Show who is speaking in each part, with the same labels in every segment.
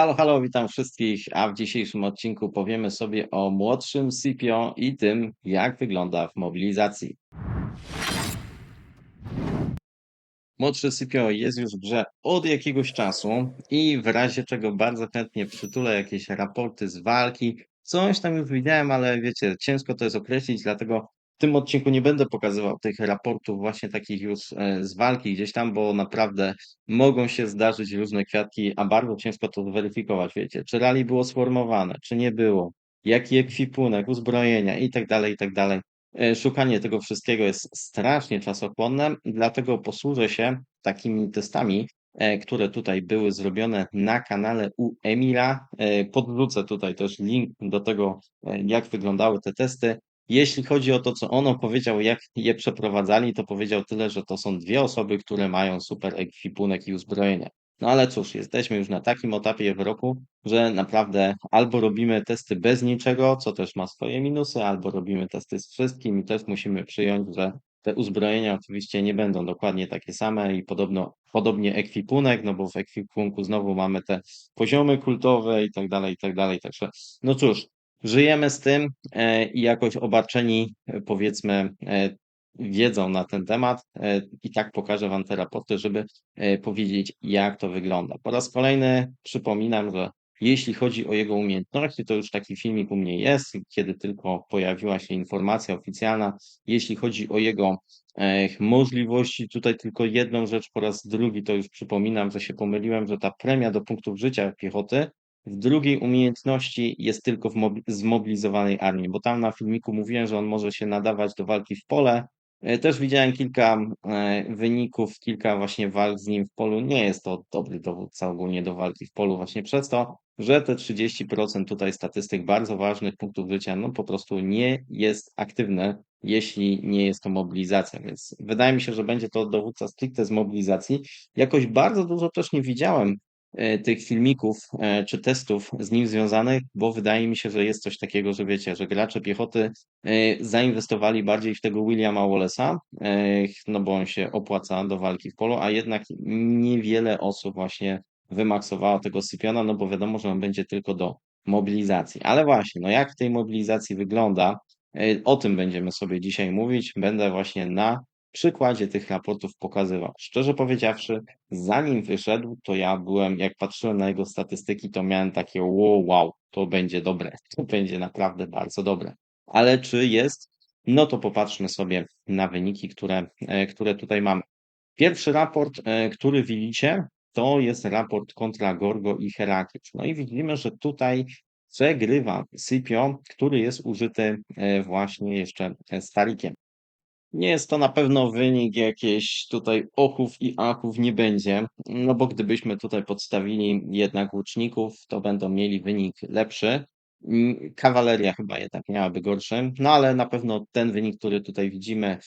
Speaker 1: Halo, halo, witam wszystkich, a w dzisiejszym odcinku powiemy sobie o młodszym Scipio i tym, jak wygląda w mobilizacji. Młodszy Scipio jest już w grze od jakiegoś czasu i w razie czego bardzo chętnie przytulę jakieś raporty z walki. Coś tam już widziałem, ale wiecie, ciężko to jest określić, dlatego tym odcinku nie będę pokazywał tych raportów właśnie takich już e, z walki gdzieś tam, bo naprawdę mogą się zdarzyć różne kwiatki, a bardzo ciężko to zweryfikować, wiecie, czy rally było sformowane, czy nie było, jaki ekwipunek, uzbrojenia i tak dalej, i tak dalej. E, Szukanie tego wszystkiego jest strasznie czasochłonne, dlatego posłużę się takimi testami, e, które tutaj były zrobione na kanale u Emila. Podwrócę tutaj też link do tego, jak wyglądały te testy. Jeśli chodzi o to, co on opowiedział, jak je przeprowadzali, to powiedział tyle, że to są dwie osoby, które mają super ekwipunek i uzbrojenie. No ale cóż, jesteśmy już na takim etapie w roku, że naprawdę albo robimy testy bez niczego, co też ma swoje minusy, albo robimy testy z wszystkim i też musimy przyjąć, że te uzbrojenia oczywiście nie będą dokładnie takie same i podobno, podobnie ekwipunek, no bo w ekwipunku znowu mamy te poziomy kultowe i tak dalej, i tak dalej. Także no cóż, żyjemy z tym e, i jakoś obarczeni e, powiedzmy e, wiedzą na ten temat i tak pokażę Wam te raporty, żeby powiedzieć, jak to wygląda. Po raz kolejny przypominam, że jeśli chodzi o jego umiejętności, to już taki filmik u mnie jest, kiedy tylko pojawiła się informacja oficjalna. Jeśli chodzi o jego możliwości, tutaj tylko jedną rzecz po raz drugi, to już przypominam, że się pomyliłem, że ta premia do punktów życia piechoty w drugiej umiejętności jest tylko w mob- zmobilizowanej armii, bo tam na filmiku mówiłem, że on może się nadawać do walki w pole, E, Też widziałem kilka e, wyników, kilka właśnie walk z nim w polu. Nie jest to dobry dowódca ogólnie do walki w polu, właśnie przez to, że te 30% tutaj statystyk bardzo ważnych punktów życia, no po prostu nie jest aktywne, jeśli nie jest to mobilizacja. Więc wydaje mi się, że będzie to dowódca stricte z mobilizacji. Jakoś bardzo dużo też nie widziałem tych filmików e, czy testów z nim związanych, bo wydaje mi się, że jest coś takiego, że wiecie, że gracze piechoty e, zainwestowali bardziej w tego Williama Wallace'a, e, no bo on się opłaca do walki w polu, a jednak niewiele osób właśnie wymaksowało tego Scipiona, no bo wiadomo, że on będzie tylko do mobilizacji. Ale właśnie, no jak w tej mobilizacji wygląda, e, o tym będziemy sobie dzisiaj mówić. Będę właśnie na przykładzie tych raportów pokazywał. Szczerze powiedziawszy, zanim wyszedł, to ja byłem, jak patrzyłem na jego statystyki, to miałem takie wow, wow, to będzie dobre, to będzie naprawdę bardzo dobre. Ale czy jest? No to popatrzmy sobie na wyniki, które, e, które tutaj mamy. Pierwszy raport, e, który widzicie, to jest raport kontra Gorgo i Heraklius. No i widzimy, że tutaj przegrywa Scipio, który jest użyty e, właśnie jeszcze Starikiem. Nie jest to na pewno wynik jakichś tutaj ochów i achów nie będzie, no bo gdybyśmy tutaj podstawili jednak łuczników, to będą mieli wynik lepszy. Mm, Kawaleria chyba jednak miałaby gorszy, no ale na pewno ten wynik, który tutaj widzimy,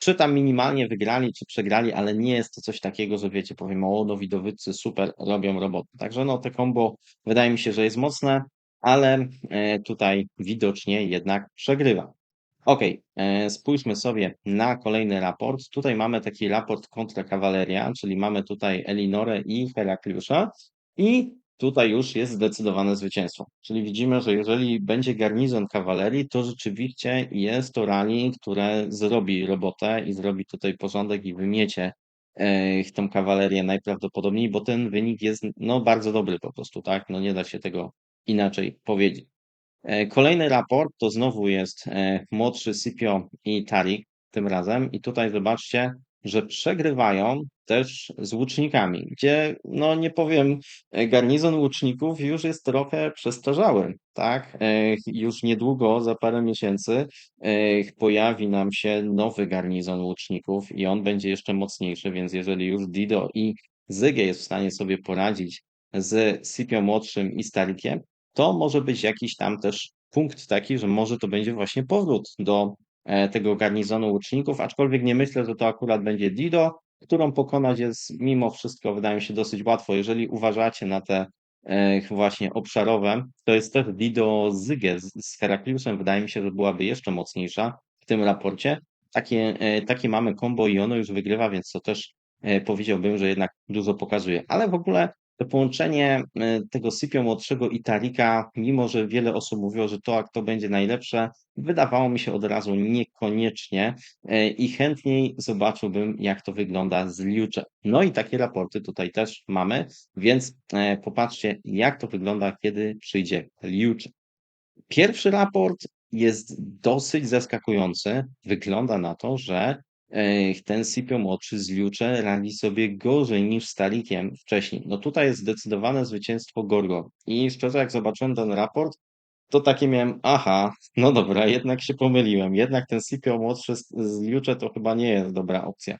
Speaker 1: czy tam minimalnie wygrali, czy przegrali, ale nie jest to coś takiego, że wiecie, powiem, o dowódcy super robią robotę. Także no te kombo wydaje mi się, że jest mocne, ale e, tutaj widocznie jednak przegrywa. Okej, e, spójrzmy sobie na kolejny raport. Tutaj mamy taki raport kontra kawaleria, czyli mamy tutaj Elinorę i Herakliusza i tutaj już jest zdecydowane zwycięstwo. Czyli widzimy, że jeżeli będzie garnizon kawalerii, to rzeczywiście jest to rally, które zrobi robotę i zrobi tutaj porządek i wymiecie e, tą kawalerię najprawdopodobniej, bo ten wynik jest no bardzo dobry po prostu, tak? No nie da się tego inaczej powiedzieć. E, Kolejny raport to znowu jest e, młodszy Scipio i Tarik tym razem. I tutaj zobaczcie, że przegrywają też z łucznikami, gdzie, no nie powiem, e, garnizon łuczników już jest trochę przestarzały, tak? Już niedługo, za parę miesięcy, pojawi nam się nowy garnizon łuczników i on będzie jeszcze mocniejszy, więc jeżeli już Dido i Zyge jest w stanie sobie poradzić z Scipio młodszym i Starikiem, to może być jakiś tam też punkt taki, że może to będzie właśnie powrót do e, tego garnizonu łuczników, aczkolwiek nie myślę, że to akurat będzie Dido, którą pokonać jest mimo wszystko, wydaje mi się, dosyć łatwo. Jeżeli uważacie na te e, właśnie obszarowe, to jest też Dido Zyge z, Herakliusem, wydaje mi się, że byłaby jeszcze mocniejsza w tym raporcie. Takie, e, takie mamy combo i ono już wygrywa, więc to też powiedziałbym, że jednak dużo pokazuje. Ale w ogóle to połączenie e, tego Scipio młodszego i Tarika, mimo że wiele osób mówiło, że to, to będzie najlepsze, wydawało mi się od razu niekoniecznie e, i chętniej zobaczyłbym, jak to wygląda z Liucze. No i takie raporty tutaj też mamy, więc e, popatrzcie, jak to wygląda, kiedy przyjdzie Liucze. Pierwszy raport jest dosyć zaskakujący. Wygląda na to, że ten Scipio młodszy z Liucze radzi sobie gorzej niż Stalikiem wcześniej. No tutaj jest zdecydowane zwycięstwo Gorgo. I szczerze, jak zobaczyłem ten raport, to takie miałem, aha, no dobra, jednak się pomyliłem. Jednak ten Scipio młodszy z, z Liucze to chyba nie jest dobra opcja.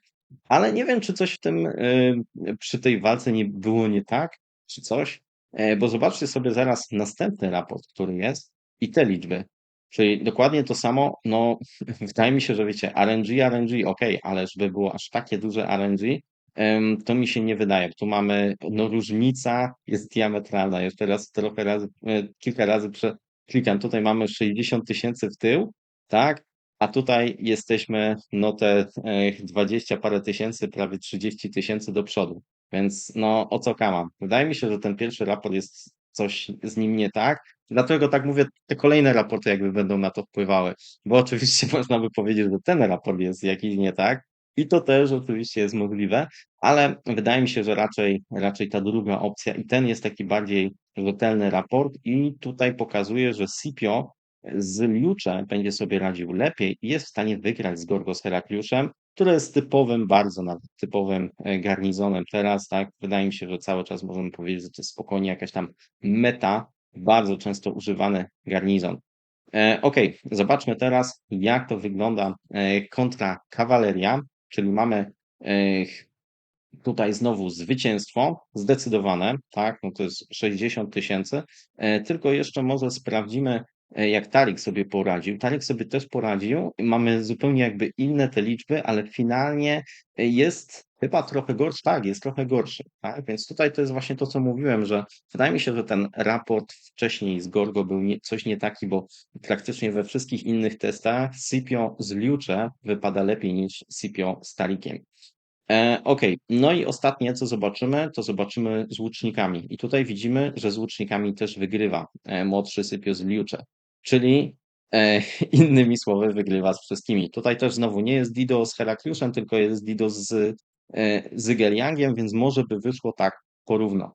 Speaker 1: Ale nie wiem, czy coś w tym, y, przy tej walce nie było nie tak, czy coś, e, bo zobaczcie sobie zaraz następny raport, który jest i te liczby. Czyli dokładnie to samo, no wydaje mi się, że wiecie, RNG, RNG, ok, ale żeby było aż takie duże RNG, to mi się nie wydaje. Tu mamy, no różnica jest diametralna. Jeszcze raz trochę razy, e, kilka razy przeklikam. Tutaj mamy 60 tysięcy w tył, tak? A tutaj jesteśmy, no te e, 20 parę tysięcy, prawie 30 tysięcy do przodu. Więc no o co kamam? Wydaje mi się, że ten pierwszy raport jest coś z nim nie tak. Dlatego tak mówię, te kolejne raporty jakby będą na to wpływały. Bo oczywiście można by powiedzieć, że ten raport jest jakiś nie tak. I to też oczywiście jest możliwe, ale wydaje mi się, że raczej, raczej ta druga opcja i ten jest taki bardziej rzetelny raport i tutaj pokazuje, że Scipio z Liucze będzie sobie radził lepiej i jest w stanie wygrać z Gorgos Herakliuszem, który jest typowym, bardzo nawet typowym e, garnizonem teraz, tak? Wydaje mi się, że cały czas możemy powiedzieć, że to jest spokojnie jakaś tam meta, bardzo często używany garnizon. E, ok, zobaczmy teraz, jak to wygląda e, kontra kawaleria, czyli mamy tutaj znowu zwycięstwo zdecydowane, tak, no to jest 60 tysięcy, tylko jeszcze może sprawdzimy, jak Tarik sobie poradził. Tarik sobie też poradził, mamy zupełnie jakby inne te liczby, ale finalnie e, jest chyba trochę gorszy, tak, jest trochę gorszy, tak, więc tutaj to jest właśnie to, co mówiłem, że wydaje mi się, że ten raport wcześniej z Gorgo był nie, coś nie taki, bo praktycznie we wszystkich innych testach Scipio z Liucze wypada lepiej niż Scipio z Tarikiem. E, okej, no i ostatnie, co zobaczymy, to zobaczymy z łucznikami. I tutaj widzimy, że z łucznikami też wygrywa e, młodszy Sypio z Liucze, czyli e, innymi słowy wygrywa z wszystkimi. Tutaj też znowu nie jest Dido z Herakliuszem, tylko jest Dido z, e, z Geliangiem, więc może by wyszło tak porówno.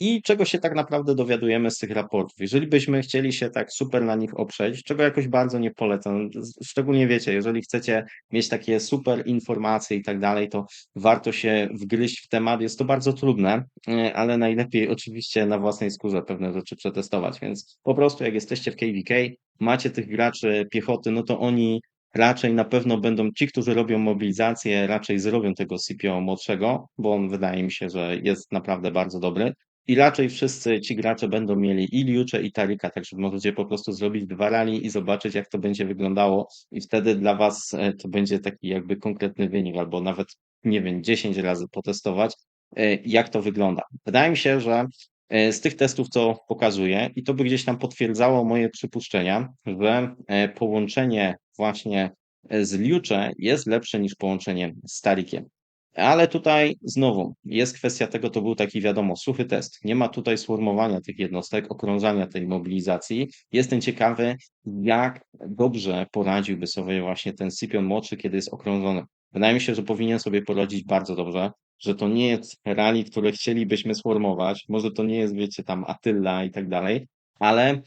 Speaker 1: I czego się tak naprawdę dowiadujemy z tych raportów? Jeżeli byśmy chcieli się tak super na nich oprzeć, czego jakoś bardzo nie polecam, szczególnie wiecie, jeżeli chcecie mieć takie super informacje i tak dalej, to warto się wgryźć w temat. Jest to bardzo trudne, e, ale najlepiej oczywiście na własnej skórze pewne rzeczy przetestować. Więc po prostu jak jesteście w KVK, macie tych graczy piechoty, no to oni raczej na pewno będą ci, którzy robią mobilizację, raczej zrobią tego CPO młodszego, bo on wydaje mi się, że jest naprawdę bardzo dobry. I raczej wszyscy ci gracze będą mieli i Liucze, i Tarika, także możecie po prostu zrobić dwa rally i zobaczyć, jak to będzie wyglądało. I wtedy dla Was e, to będzie taki jakby konkretny wynik, albo nawet, nie wiem, 10 razy potestować, e, jak to wygląda. Wydaje mi się, że e, z tych testów, co pokazuję, i to by gdzieś tam potwierdzało moje przypuszczenia, że połączenie właśnie e, z Liucze jest lepsze niż połączenie z Tarikiem. Ale tutaj znowu jest kwestia tego, to był taki wiadomo, suchy test. Nie ma tutaj sformowania tych jednostek, okrążania tej mobilizacji. Jestem ciekawy, jak dobrze poradziłby sobie właśnie ten Scipion młodszy, kiedy jest okrążony. Wydaje mi się, że powinien sobie poradzić bardzo dobrze, że to nie jest rally, które chcielibyśmy sformować. Może to nie jest, wiecie, tam Attila i tak dalej, ale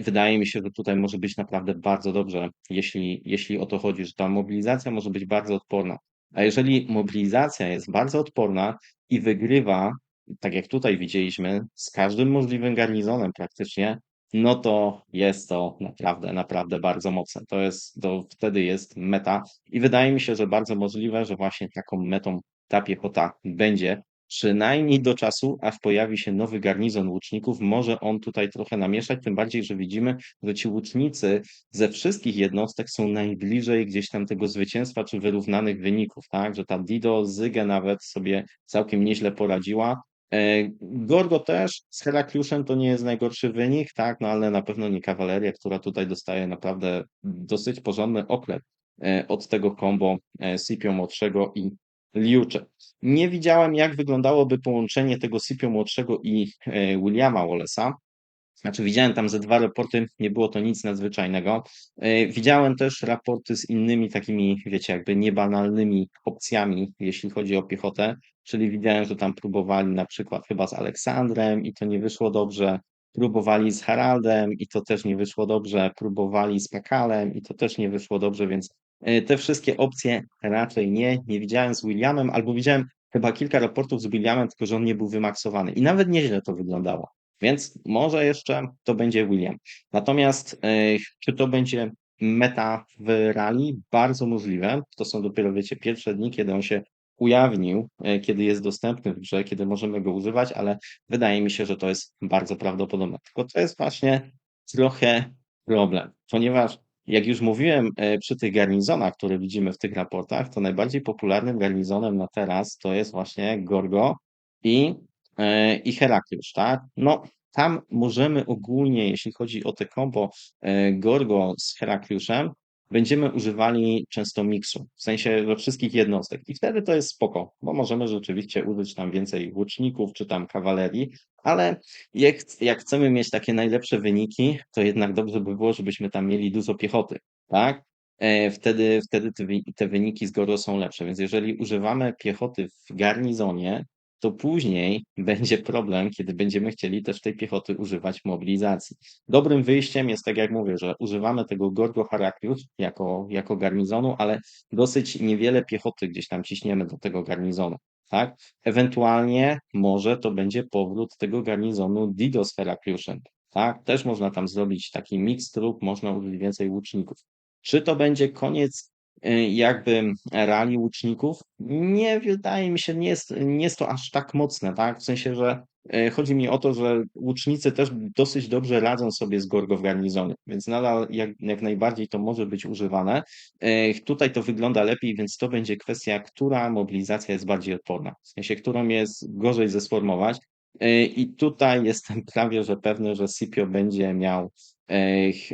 Speaker 1: wydaje mi się, że tutaj może być naprawdę bardzo dobrze, jeśli, jeśli o to chodzi, że ta mobilizacja może być bardzo odporna. A jeżeli mobilizacja jest bardzo odporna i wygrywa, tak jak tutaj widzieliśmy, z każdym możliwym garnizonem praktycznie, no to jest to naprawdę, naprawdę bardzo mocne. To jest, to wtedy jest meta i wydaje mi się, że bardzo możliwe, że właśnie taką metą ta piechota będzie, przynajmniej do czasu, aż pojawi się nowy garnizon łuczników, może on tutaj trochę namieszać, tym bardziej, że widzimy, że ci łucznicy ze wszystkich jednostek są najbliżej gdzieś tam tego zwycięstwa czy wyrównanych wyników, tak, że ta Dido, Zygę nawet sobie całkiem nieźle poradziła, e, Gorgo też z Herakliuszem to nie jest najgorszy wynik, tak, no ale na pewno nie kawaleria, która tutaj dostaje naprawdę dosyć porządny oklep e, od tego kombo e, Scipio młodszego i Liucze. Nie widziałem, jak wyglądałoby połączenie tego Scipio młodszego i e, Williama Wallace'a. Znaczy, widziałem tam ze dwa raporty, nie było to nic nadzwyczajnego. E, Widziałem też raporty z innymi takimi, wiecie, jakby niebanalnymi opcjami, jeśli chodzi o piechotę. Czyli widziałem, że tam próbowali na przykład chyba z Aleksandrem i to nie wyszło dobrze. Próbowali z Haraldem i to też nie wyszło dobrze. Próbowali z Pakalem i to też nie wyszło dobrze, więc te wszystkie opcje raczej nie. Nie widziałem z Williamem, albo widziałem chyba kilka raportów z Williamem, tylko że on nie był wymaksowany. I nawet nieźle to wyglądało. Więc może jeszcze to będzie William. Natomiast e, czy to będzie meta w rally? Bardzo możliwe. To są dopiero, wiecie, pierwsze dni, kiedy on się ujawnił, e, kiedy jest dostępny w grze, kiedy możemy go używać, ale wydaje mi się, że to jest bardzo prawdopodobne. Tylko to jest właśnie trochę problem, ponieważ jak już mówiłem e, przy tych garnizonach, które widzimy w tych raportach, to najbardziej popularnym garnizonem na teraz to jest właśnie Gorgo i e, i Herakliusz, tak? No, tam możemy ogólnie, jeśli chodzi o te kombo e, Gorgo z Herakliuszem, będziemy używali często miksu, w sensie we wszystkich jednostek. I wtedy to jest spoko, bo możemy rzeczywiście użyć tam więcej łuczników czy tam kawalerii, ale jak, jak chcemy mieć takie najlepsze wyniki, to jednak dobrze by było, żebyśmy tam mieli dużo piechoty, tak? E, Wtedy, wtedy te, wy- te wyniki z Gorgo są lepsze. Więc jeżeli używamy piechoty w garnizonie, to później będzie problem, kiedy będziemy chcieli też tej piechoty używać mobilizacji. Dobrym wyjściem jest, tak jak mówię, że używamy tego Gorgo Haraklius jako, jako garnizonu, ale dosyć niewiele piechoty gdzieś tam ciśniemy do tego garnizonu. Tak? Ewentualnie może to będzie powrót tego garnizonu Dido z Herakliuszem. Tak? Też można tam zrobić taki miks trup, można użyć więcej łuczników. Czy to będzie koniec jakby rali łuczników? Nie wydaje mi się, nie jest, nie jest to aż tak mocne, tak? W sensie, że y, chodzi mi o to, że łucznicy też dosyć dobrze radzą sobie z Gorgo w garnizonie, więc nadal jak, jak najbardziej to może być używane. Y, Tutaj to wygląda lepiej, więc to będzie kwestia, która mobilizacja jest bardziej odporna, w sensie, którą jest gorzej zesformować. Y, I tutaj jestem prawie, że pewny, że Scipio będzie miał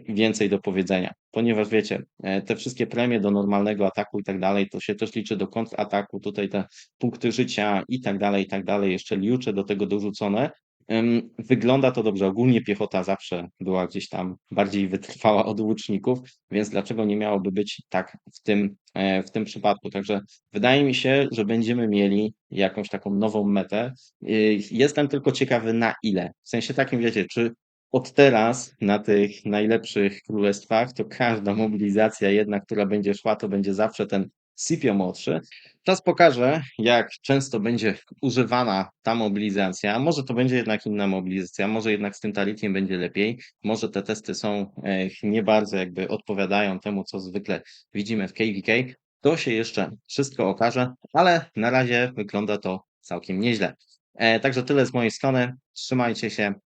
Speaker 1: więcej do powiedzenia, ponieważ wiecie, e, te wszystkie premie do normalnego ataku i tak dalej, to się też liczy do kontrataku, tutaj te punkty życia i tak dalej, i tak dalej, jeszcze liucze do tego dorzucone. Wygląda to dobrze. Ogólnie piechota zawsze była gdzieś tam bardziej wytrwała od łuczników, więc dlaczego nie miałoby być tak w tym, e, w tym przypadku? Także wydaje mi się, że będziemy mieli jakąś taką nową metę. Jestem tylko ciekawy na ile. W sensie takim, wiecie, czy od teraz na tych najlepszych królestwach, to każda mobilizacja jedna, która będzie szła, to będzie zawsze ten Scipio młodszy. Czas pokaże, jak często będzie używana ta mobilizacja. Może to będzie jednak inna mobilizacja, może jednak z tym talikiem będzie lepiej. Może te testy są e, nie bardzo jakby odpowiadają temu, co zwykle widzimy w KVK. To się jeszcze wszystko okaże, ale na razie wygląda to całkiem nieźle. E, Także tyle z mojej strony. Trzymajcie się